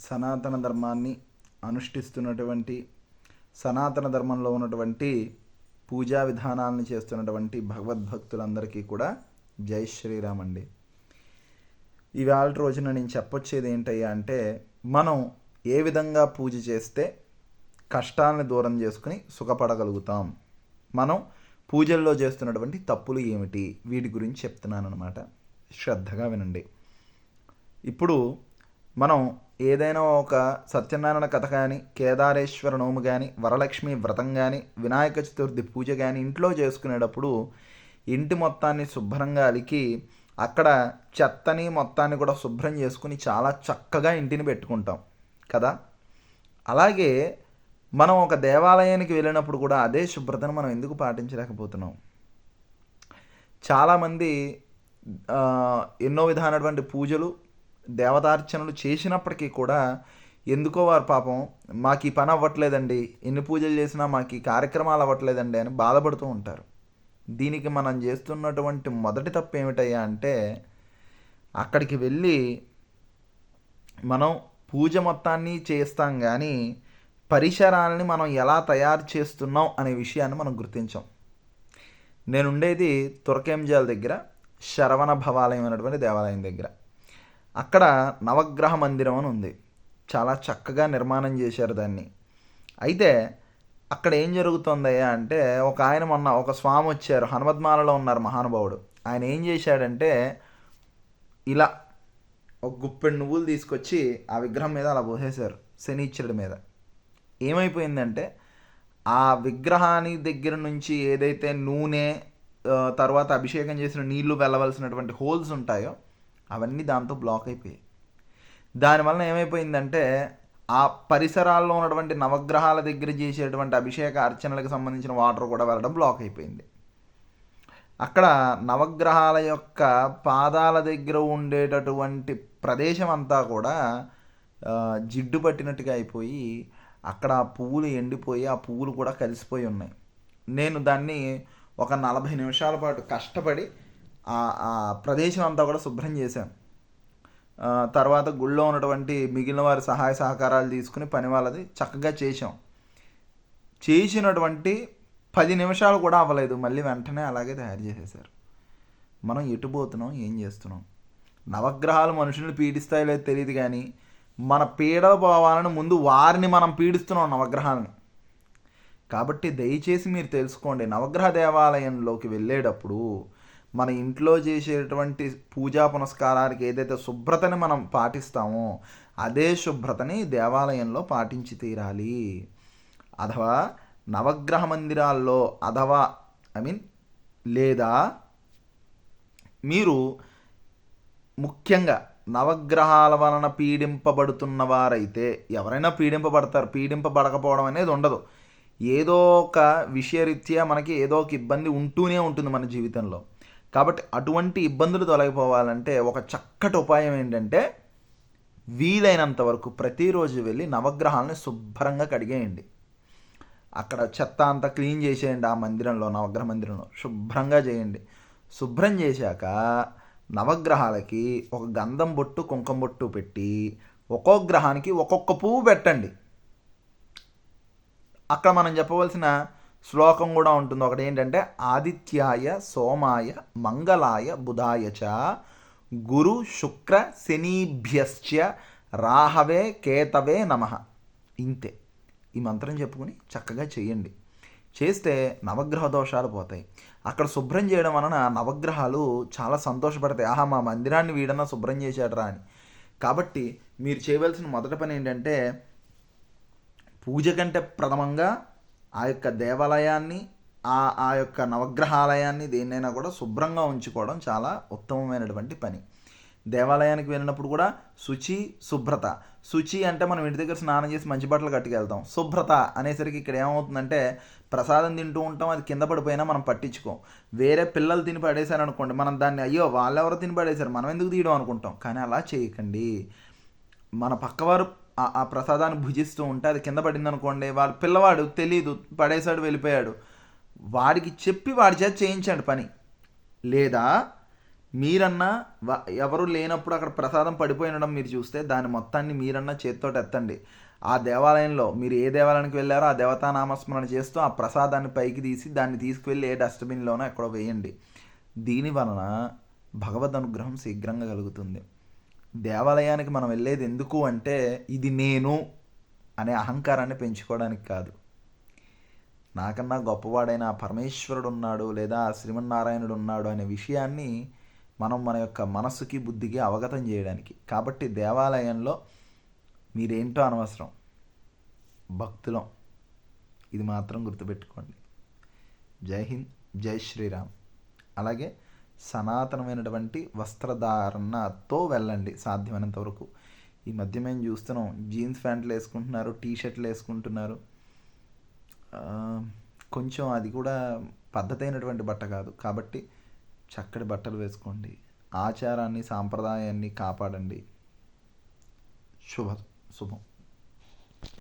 సనాతన ధర్మాన్ని అనుష్ఠిస్తున్నటువంటి సనాతన ధర్మంలో ఉన్నటువంటి పూజా విధానాలను చేస్తున్నటువంటి భగవద్భక్తులందరికీ కూడా జై శ్రీరామ్ అండి. ఇవాళ రోజున నేను చెప్పొచ్చేది ఏంటయ్యా అంటే మనం ఏ విధంగా పూజ చేస్తే కష్టాలను దూరం చేసుకుని సుఖపడగలుగుతాం? మనం పూజల్లో చేస్తున్నటువంటి తప్పులు ఏమిటి? వీటి గురించి చెప్తున్నాను అనమాట శ్రద్ధగా వినండి. ఇప్పుడు మనం ఏదైనా ఒక సత్యనారాయణ కథ కానీ కేదారేశ్వర నోము కానీ వరలక్ష్మి వ్రతం కానీ వినాయక చతుర్థి పూజ కానీ ఇంట్లో చేసుకునేటప్పుడు ఇంటి మొత్తాన్ని శుభ్రంగా అలికి అక్కడ చెత్తని మొత్తాన్ని కూడా శుభ్రం చేసుకుని చాలా చక్కగా ఇంటిని పెట్టుకుంటాం కదా? అలాగే మనం ఒక దేవాలయానికి వెళ్ళినప్పుడు కూడా అదే శుభ్రతను మనం ఎందుకు పాటించలేకపోతున్నాం? చాలామంది ఎన్నో విధానటువంటి పూజలు దేవతార్చనలు చేసినప్పటికీ కూడా ఎందుకో వారు పాపం మాకు ఈ పని అవ్వట్లేదండి ఎన్ని పూజలు చేసినా మాకు ఈ కార్యక్రమాలు అవ్వట్లేదండి అని బాధపడుతూ ఉంటారు. దీనికి మనం చేస్తున్నటువంటి మొదటి తప్పు ఏమిటయ్యా అంటే అక్కడికి వెళ్ళి మనం పూజ మొత్తాన్ని చేస్తాం కానీ పరిసరాలని మనం ఎలా తయారు చేస్తున్నాం అనే విషయాన్ని మనం గుర్తించాం. నేను ఉండేది తురకేంజాల దగ్గర శరవణ భవాలయం అనేటువంటి దేవాలయం దగ్గర. అక్కడ నవగ్రహ మందిరం అని ఉంది. చాలా చక్కగా నిర్మాణం చేశారు దాన్ని. అయితే అక్కడ ఏం జరుగుతుందయ్యా అంటే ఒక ఆయన మొన్న ఒక స్వామి వచ్చారు. హనుమద్మాలలో ఉన్నారు మహానుభావుడు. ఆయన ఏం చేశాడంటే ఇలా ఒక గుప్పెడు నువ్వులు తీసుకొచ్చి ఆ విగ్రహం మీద అలా పోసేశారు శనిచ్చరుడి మీద. ఏమైపోయిందంటే ఆ విగ్రహాన్ని దగ్గర నుంచి ఏదైతే నూనె తర్వాత అభిషేకం చేసిన నీళ్ళు వెళ్ళవలసినటువంటి హోల్స్ ఉంటాయో అవన్నీ దాంతో బ్లాక్ అయిపోయాయి. దానివల్ల ఏమైపోయిందంటే ఆ పరిసరాల్లో ఉన్నటువంటి నవగ్రహాల దగ్గర చేసేటువంటి అభిషేక అర్చనలకు సంబంధించిన వాటర్ కూడా వెళ్ళడం బ్లాక్ అయిపోయింది. అక్కడ నవగ్రహాల యొక్క పాదాల దగ్గర ఉండేటటువంటి ప్రదేశం అంతా కూడా జిడ్డు పట్టినట్టుగా అయిపోయి అక్కడ ఆ పువ్వులు ఎండిపోయి ఆ పువ్వులు కూడా కలిసిపోయి ఉన్నాయి. నేను దాన్ని ఒక నలభై నిమిషాల పాటు కష్టపడి ఆ ప్రదేశం అంతా కూడా శుభ్రం చేశాను తర్వాత గుళ్ళో ఉన్నటువంటి మిగిలిన వారి సహాయ సహకారాలు తీసుకుని పని వాళ్ళది చక్కగా చేసాం చేసినటువంటి పది నిమిషాలు కూడా అవ్వలేదు. మళ్ళీ వెంటనే అలాగే తయారు చేసేసారు మనం ఎటు పోతున్నాం? ఏం చేస్తున్నాం? నవగ్రహాలు మనుషుల్ని పీడిస్తాయో లేదో తెలియదు కానీ మన పీడలు పోవాలని ముందు వారిని మనం పీడిస్తున్నాం నవగ్రహాలను. కాబట్టి దయచేసి మీరు తెలుసుకోండి. నవగ్రహ దేవాలయంలోకి వెళ్ళేటప్పుడు మన ఇంట్లో చేసేటువంటి పూజా పునస్కారానికి ఏదైతే శుభ్రతని మనం పాటిస్తామో అదే శుభ్రతని దేవాలయంలో పాటించి తీరాలి. అథవా నవగ్రహ మందిరాల్లో అథవా ఐ మీన్ లేదా మీరు ముఖ్యంగా నవగ్రహాల వలన పీడింపబడుతున్న వారైతే ఎవరైనా పీడింపబడతారు. పీడింపబడకపోవడం అనేది ఉండదు. ఏదో ఒక విషయరీత్యా మనకి ఏదో ఒక ఇబ్బంది ఉంటూనే ఉంటుంది మన జీవితంలో. కాబట్టి అటువంటి ఇబ్బందులు తొలగిపోవాలంటే ఒక చక్కటి ఉపాయం ఏంటంటే వీలైనంత వరకు ప్రతిరోజు వెళ్ళి నవగ్రహాలని శుభ్రంగా కడిగేయండి. అక్కడ చెత్త అంతా క్లీన్ చేసేయండి ఆ మందిరంలో నవగ్రహ మందిరంలో. శుభ్రంగా చేయండి. శుభ్రం చేశాక నవగ్రహాలకి ఒక గంధం బొట్టు కుంకుమ బొట్టు పెట్టి ఒక్కొక్క గ్రహానికి ఒక్కొక్క పువ్వు పెట్టండి. అక్కడ మనం చెప్పవలసిన శ్లోకం కూడా ఉంటుంది. ఒకటి ఏంటంటే ఆదిత్యాయ సోమాయ మంగళాయ బుధాయ చ గురు శుక్ర శనీభ్యశ్చ రాహవే కేతవే నమ. ఇంతే. ఈ మంత్రం చెప్పుకుని చక్కగా చేయండి. చేస్తే నవగ్రహ దోషాలు పోతాయి. అక్కడ శుభ్రం చేయడం వలన నవగ్రహాలు చాలా సంతోషపడతాయి. ఆహా మా మందిరాన్ని వీడన్నా శుభ్రం చేశాడరా అని. కాబట్టి మీరు చేయవలసిన మొదటి పని ఏంటంటే పూజ కంటే ప్రథమంగా ఆ యొక్క దేవాలయాన్ని ఆ ఆ యొక్క నవగ్రహాలయాన్ని దేన్నైనా కూడా శుభ్రంగా ఉంచుకోవడం చాలా ఉత్తమమైనటువంటి పని. దేవాలయానికి వెళ్ళినప్పుడు కూడా శుచి శుభ్రత. శుచి అంటే మనం ఇంటి దగ్గర స్నానం చేసి మంచి బట్టలు కట్టుకెళ్తాం. శుభ్రత అనేసరికి ఇక్కడ ఏమవుతుందంటే ప్రసాదం తింటూ ఉంటాం అది కింద పడిపోయినా మనం పట్టించుకోం. వేరే పిల్లలు తిని పడేశారు అనుకోండి మనం దాన్ని అయ్యో వాళ్ళెవరో తిని పడేశారు మనం ఎందుకు తీయడం అనుకుంటాం. కానీ అలా చేయకండి. మన పక్కవారు ఆ- ప్రసాదాన్ని భుజిస్తూ ఉంటే అది కింద పడింది అనుకోండి వాళ్ళ పిల్లవాడు తెలీదు పడేశాడు వెళ్ళిపోయాడు. వాడికి చెప్పి వాడి చేత చేయించండి పని. లేదా మీరన్నా ఎవరు లేనప్పుడు అక్కడ ప్రసాదం పడిపోయి ఉండడం మీరు చూస్తే దాని మొత్తాన్ని మీరన్నా చేతితో ఎత్తండి. ఆ దేవాలయంలో మీరు ఏ దేవాలయానికి వెళ్ళారో ఆ దేవతా నామస్మరణ చేస్తూ ఆ ప్రసాదాన్ని పైకి తీసి దాన్ని తీసుకువెళ్ళి ఏ డస్ట్బిన్లోనో ఎక్కడో వేయండి. దీని వలన భగవద్ అనుగ్రహం శీఘ్రంగా కలుగుతుంది. దేవాలయానికి మనం వెళ్ళేది ఎందుకు అంటే ఇది నేను అనే అహంకారాన్ని పెంచుకోవడానికి కాదు. నాకన్నా గొప్పవాడైన పరమేశ్వరుడు ఉన్నాడు లేదా శ్రీమన్నారాయణుడు ఉన్నాడు అనే విషయాన్ని మనం మన యొక్క మనస్సుకి బుద్ధికి అవగతం చేయడానికి. కాబట్టి దేవాలయంలో మీరేంటో అనవసరం. భక్తులం. ఇది మాత్రం గుర్తుపెట్టుకోండి. జై హింద్ జై శ్రీరామ్. అలాగే సనాతనమైనటువంటి వస్త్రధారణతో వెళ్ళండి సాధ్యమైనంత వరకు. ఈ మధ్య మేము చూస్తున్నాం జీన్స్ ప్యాంట్లు వేసుకుంటున్నారు టీ షర్ట్లు వేసుకుంటున్నారు కొంచెం అది కూడా పద్ధతైనటువంటి బట్ట కాదు. కాబట్టి చక్కటి బట్టలు వేసుకోండి. ఆచారాన్ని సాంప్రదాయాన్ని కాపాడండి. శుభ శుభం.